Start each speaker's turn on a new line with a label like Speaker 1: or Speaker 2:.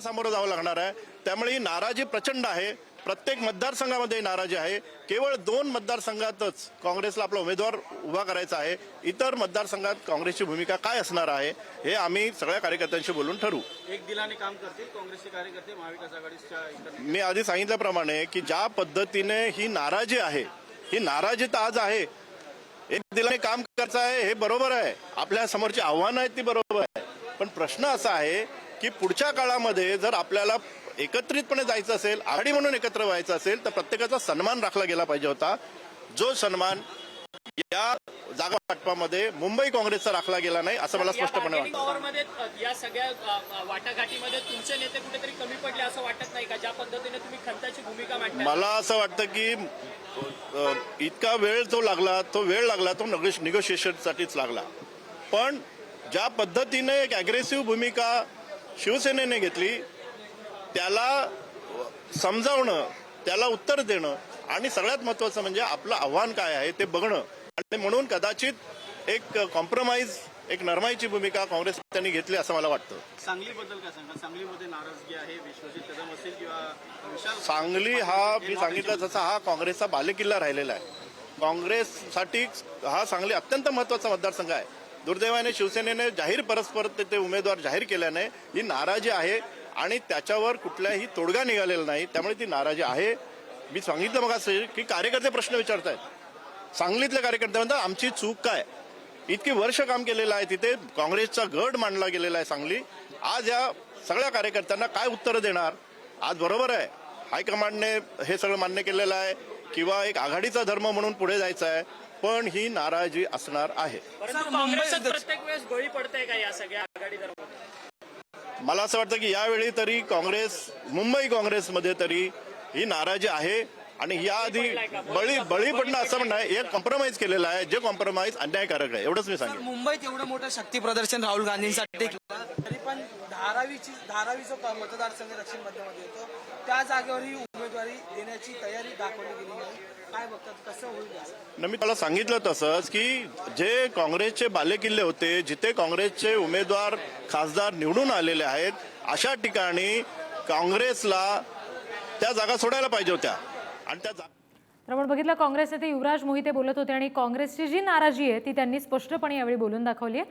Speaker 1: सामोरं जावं लागणार आहे. त्यामुळे ही नाराजी प्रचंड आहे. प्रत्येक मतदारसंघामध्ये नाराजी आहे. केवळ दोन मतदारसंघातच काँग्रेसला आपला उमेदवार उभा करायचा आहे. इतर मतदारसंघात काँग्रेसची भूमिका काय असणार आहे हे आम्ही सगळ्या कार्यकर्त्यांशी बोलून ठरवू.
Speaker 2: एक दिलाने काम करतील काँग्रेसचे कार्यकर्ते महाविकास आघाडीच्या
Speaker 1: मी आधी सांगितल्याप्रमाणे की ज्या पद्धतीने ही नाराजी आहे ही नाराजी तर आज आहे. एक दिलाने काम करायचं आहे हे बरोबर आहे. आपल्या समोरची आव्हानं आहेत ती बरोबर आहे. पण प्रश्न असा आहे की पुढच्या काळामध्ये जर आपल्याला एकत्रितपणे जायचं असेल आघाडी म्हणून एकत्र व्हायचं असेल तर प्रत्येकाचा सन्मान राखला गेला पाहिजे होता. जो सन्मान या जागा वाटपामध्ये मुंबई काँग्रेसचा राखला गेला नाही असं मला स्पष्टपणे वाटतं.
Speaker 3: या सगळ्या वाटाघाटीमध्ये तुमचे नेते कुठेतरी कमी पडले असं वाटत नाही का? ज्या पद्धतीने तुम्ही खंताची भूमिका
Speaker 1: मला असं वाटतं की इतका वेळ जो लागला तो वेळ लागला तो निगोशिएशनसाठीच लागला. पण ज्या पद्धतीने एक अग्रेसिव्ह भूमिका शिवसेनेने घेतली त्याला समजावणं त्याला उत्तर देणं आणि सगळ्यात महत्वाचं म्हणजे आपलं आव्हान काय आहे ते बघणं. आणि म्हणून कदाचित एक कॉम्प्रोमाइज एक नरमाईची भूमिका काँग्रेस त्यांनी घेतली असं मला वाटतं.
Speaker 2: सांगलीबद्दल काय सांगा सांगलीमध्ये नाराजगी आहे विश्वजित कदम असेल किंवा
Speaker 1: सांगली हा मी सांगितलं तसा हा काँग्रेसचा बालेकिल्ला राहिलेला आहे. काँग्रेससाठी हा सांगली अत्यंत महत्त्वाचा मतदारसंघ आहे. दुर्दैवाने शिवसेनेने जाहीर परस्पर ते- उमेदवार जाहीर केल्याने ही नाराजी आहे आणि त्याच्यावर कुठल्याही तोडगा निघालेला नाही. त्यामुळे ती नाराजी आहे. मी सांगितलं मग असं की कार्यकर्ते प्रश्न विचारतायत. सांगलीतले कार्यकर्ते म्हणतात आमची चूक काय? इतकी वर्ष काम केलेलं आहे तिथे काँग्रेसचा गड मांडला गेलेला आहे सांगली. आज या सगळ्या कार्यकर्त्यांना काय उत्तरं देणार? आज बरोबर आहे. हायकमांडने हे सगळं मान्य केलेलं आहे. किंवा एक आघाडीचा धर्म म्हणून पुढे जायचं आहे पण ही नाराजी असणार आहे.
Speaker 3: परंतु काँग्रेसच प्रत्येक वेळेस बळी पडते का या सगळ्या आघाडी दरम्यान
Speaker 1: मला असं वाटतं की यावेळी तरी काँग्रेस मुंबई काँग्रेसमध्ये तरी ही नाराजी आहे आणि याआधी बळी बळी पडणं असं म्हणणं आहे हे कॉम्प्रोमाइज केलेलं आहे जे कॉम्प्रोमाइज अन्यायकारक आहे एवढंच मी सांगेन.
Speaker 4: मुंबईत एवढं मोठं शक्ती प्रदर्शन राहुल गांधींसाठी तरी पण धारावीची धारावीचा क- मतदारसंघ दक्षिण मध्यमध्ये येतो. त्या जागेवर ही उमेदवारी देण्याची तयारी दाखवली गेली नाही. काय बघतात कसं होईल याचं?
Speaker 1: न मी मला सांगितलं तसंच की जे काँग्रेसचे बालेकिल्ले होते जिथे काँग्रेसचे उमेदवार खासदार निवडून आलेले आहेत अशा ठिकाणी काँग्रेसला त्या जागा सोडायला पाहिजे होत्या. आणि त्या जागा
Speaker 5: तर आपण बघितलं काँग्रेस नेते युवराज मोहिते बोलत होते आणि काँग्रेसची जी नाराजी आहे ती त्यांनी स्पष्टपणे यावेळी बोलून दाखवली आहे.